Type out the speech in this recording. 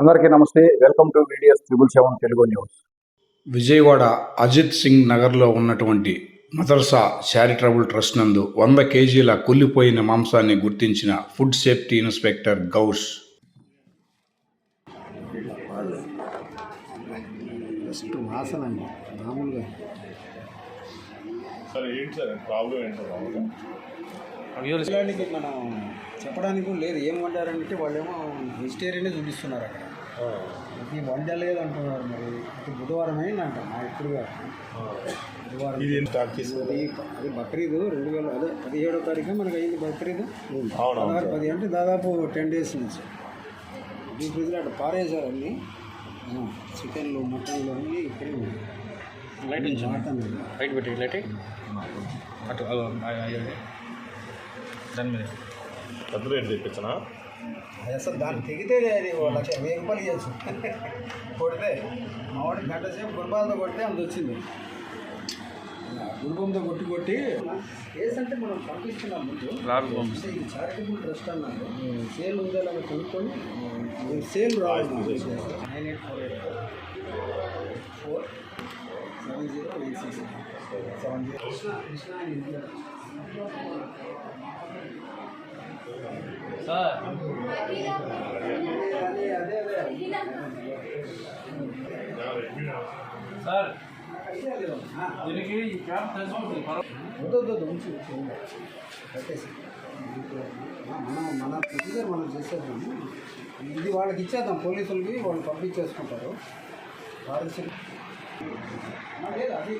అందరికీ నమస్తే. Welcome to videos triple seven Telugu news Vijayawada Ajit Singh నగర్లో ఉన్నటువంటి మదర్సా చారిటబుల్ ట్రస్ట్ నందు వంద కేజీల కుళ్ళిపోయిన మాంసాన్ని గుర్తించిన ఫుడ్ సేఫ్టీ ఇన్స్పెక్టర్ గౌస్. మామూలుగా. సరే ఏంటి సార్? ప్రాబ్లం ఏంటో పిల్లలకి మనం చెప్పడానికి కూడా లేదు. ఏం వండారంటే వాళ్ళేమో వెజిటేరియనే చూపిస్తున్నారు అక్కడ. ఇది వండలేదు అంటున్నారు మరి. ఇది బుధవారం అయింది అంట మా ఇప్పుడు బుధవారం. అది అది బక్రీద్ రెండు వేల అదే పదిహేడో తారీఖు మనకి అయింది బక్రీద్. పదహారు పది అంటే దాదాపు టెన్ డేస్ నుంచి. ఈ ఫ్రిడ్జ్లో అట్లా పారేశారు అన్నీ. చికెన్లు మటన్లు అన్నీ ఇక్కడే ఉన్నాయి. లైట్ మటన్ లైట్ పెట్టి లైట్ అటు దాని మీద. పెద్ద రేట్ తెప్పించనా? అసలు దాన్ని తెగితే అది లక్ష వెయ్యి రూపాయలు ఇవ్వచ్చు కొడితే మా వాడికి గంట సేపు గుర్బాలతో కొడితే అంత వచ్చింది. గుర్బంతో కొట్టి కొట్టి అంటే మనం పంపిస్తున్నాం ముందు. ఇది చారిటబుల్ ట్రస్ట్ అన్నారు. సేల్ ఉందో లేదో కొనుక్కొని సేల్ రావాలి. Nine eight four eight four seven zero eight six. Seven zero. Sir అదే దీనికి ఈ క్యాప్ తెలుసుకుంటుంది వద్దు వద్దు వద్దు, పెట్టేసి మనం మన ప్రొసీజర్ మనం చేసేద్దాము ఇది వాళ్ళకి ఇచ్చేద్దాం పోలీసులకి వాళ్ళు పంపించేసుకుంటారు వాళ్ళకి లేదు అది